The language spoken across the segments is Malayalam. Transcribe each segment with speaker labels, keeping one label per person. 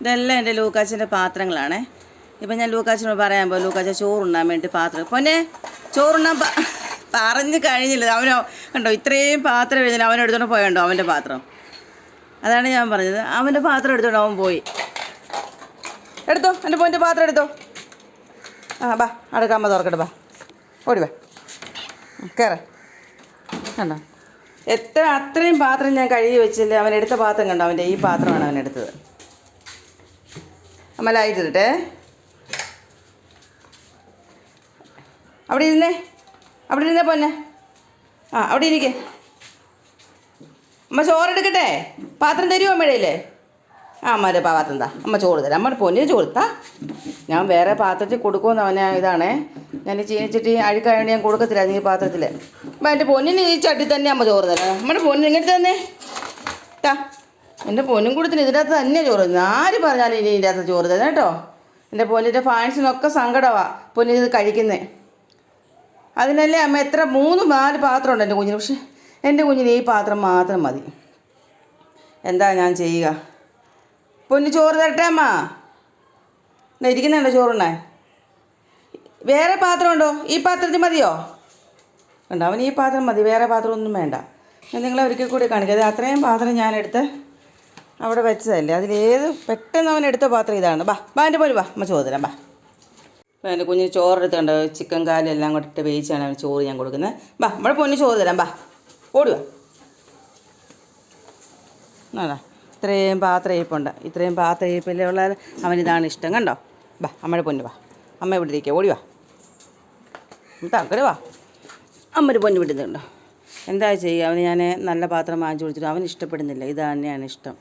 Speaker 1: ഇതെല്ലാം എന്റെ ലൂക്കാച്ചന്റെ പാത്രങ്ങളാണേ. ഇപ്പം ഞാൻ ലൂക്കാച്ചനോട് പറയാൻ പോകും ലൂക്കാച്ച ചോറുണ്ണാൻ വേണ്ടി പാത്രം. പൊന്നെ ചോറുണ്ണാൻ പറഞ്ഞ് കഴിഞ്ഞില്ല. അവനോ കണ്ടോ ഇത്രയും പാത്രം എഴുതി അവൻ എടുത്തോണ്ട് പോയണ്ടോ അവന്റെ പാത്രം? അതാണ് ഞാൻ പറഞ്ഞത്. അവന്റെ പാത്രം എടുത്തോണ്ട് അവൻ പോയി. എടുത്തോ എന്റെ പോയിന്റെ പാത്രം എടുത്തോ. ആ ബാ അടുക്കാമ്മ തുറക്കട്ടെ ബാ. ഓടി ബാ കയറേ കണ്ടോ? എത്ര അത്രയും പാത്രം ഞാൻ കഴുകി വെച്ചില്ല അവൻ എടുത്ത പാത്രം കണ്ടോ? അവന്റെ ഈ പാത്രമാണ് അവൻ എടുത്തത്. അമ്മ ലൈറ്റ് ഇടട്ടെ അവിടെ ഇരുന്നേ. അവിടെ ഇരുന്നേ പോന്നെ. ആ അവിടെ ഇരിക്കേ. അമ്മ ചോറ് എടുക്കട്ടെ? പാത്രം തരുമോ അമ്മയുടെ ആ അമ്മയുടെ പാത്രം താ. അമ്മ ചോറ് തരാം. അമ്മയുടെ പൊന്നിന് ചോറ് താ. ഞാൻ വേറെ പാത്രത്തിൽ കൊടുക്കുമെന്ന് അവനെ ഇതാണേ. ഞാൻ ചീനിച്ചിട്ട് അഴുക്കായോണ്ട് ഞാൻ കൊടുക്കത്തില്ല നീ പാത്രത്തിൽ അപ്പം എന്റെ പൊന്നിന് ഈ ചട്ടി തന്നെ അമ്മ ചോറ് തരാം. അമ്മയുടെ പൊന്നിന് ഇങ്ങോട്ട് തന്നെ. താ. എന്റെ പൊന്നും കൂടത്തിന് ഇതിനകത്ത് തന്നെ ചോറ് ആര് പറഞ്ഞാലും ഇനി ഇതിനകത്ത് ചോറ് തന്നെ കേട്ടോ. എന്റെ പൊന്നിന്റെ ഫാൻസിനൊക്കെ സങ്കടമാണ് പൊന്നിന് ഇത് കഴിക്കുന്നത് അതിനല്ലേ അമ്മ എത്ര മൂന്ന് നാല് പാത്രം ഉണ്ട് എന്റെ കുഞ്ഞിന്. പക്ഷെ എന്റെ കുഞ്ഞിന് ഈ പാത്രം മാത്രം മതി. എന്താ ഞാൻ ചെയ്യുക? പൊന്നു ചോറ് തരട്ടെ അമ്മ. എന്നാ ഇരിക്കുന്നുണ്ടോ ചോറുണ്ണാൻ? വേറെ പാത്രം ഉണ്ടോ? ഈ പാത്രത്തിൽ മതിയോ? കണ്ടോ അവൻ ഈ പാത്രം മതി. വേറെ പാത്രമൊന്നും വേണ്ട. ഞാൻ നിങ്ങളെ ഒരിക്കൽ കൂടി കാണിക്കാം. അത് അത്രയും പാത്രം ഞാൻ എടുത്ത് അവിടെ വെച്ചതല്ലേ? അതിലേത് പെട്ടെന്ന് അവൻ എടുത്ത പാത്രം ഇതാണ്. ബാ ബാ എന്റെ പോലെ ബാ അമ്മ ചോറ് തരാം ബാ അപ്പോൾ എന്റെ കുഞ്ഞിന് ചോറെടുത്തുണ്ട്. ചിക്കൻ കാലും എല്ലാം കൂടെ ഇട്ട് വേവിച്ചാണ് അവന് ചോറ് ഞാൻ കൊടുക്കുന്നത്. ബാ നമ്മുടെ പൊന്ന് ചോറ് തരാം ബാ ഓടുക ആണോ ഇത്രയും പാത്രം ഇരിപ്പുണ്ട്. ഇത്രയും പാത്രം ഇരിപ്പിലുള്ള അവനിതാണ് ഇഷ്ടം കണ്ടോ? ബാ അമ്മയുടെ പൊന്നു വാ. അമ്മ ഇവിടെ ഇരിക്കുക ഓടി വാ. തക്കട് വാ. അമ്മയുടെ പൊന്നു വിടുന്നുണ്ടോ എന്താ ചെയ്യുക? അവന് ഞാൻ നല്ല പാത്രം വാങ്ങിച്ചു കൊടുത്തിട്ട് അവൻ ഇഷ്ടപ്പെടുന്നില്ല. ഇത് തന്നെയാണ് ഇഷ്ടം.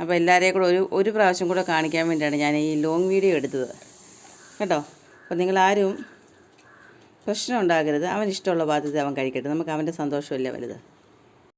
Speaker 1: അപ്പോൾ എല്ലാവരെയും കൂടെ ഒരു ഒരു പ്രാവശ്യം കൂടെ കാണിക്കാൻ വേണ്ടിയാണ് ഞാൻ ഈ ലോങ് വീഡിയോ എടുത്തത്. കേട്ടോ? അപ്പോൾ നിങ്ങളാരും പ്രശ്നം ഉണ്ടാകരുത്. അവൻ ഇഷ്ടമുള്ള പാത്രത്തിൽ അവൻ കഴിക്കട്ടെ. നമുക്ക് അവന്റെ സന്തോഷമല്ലേ വലുത്?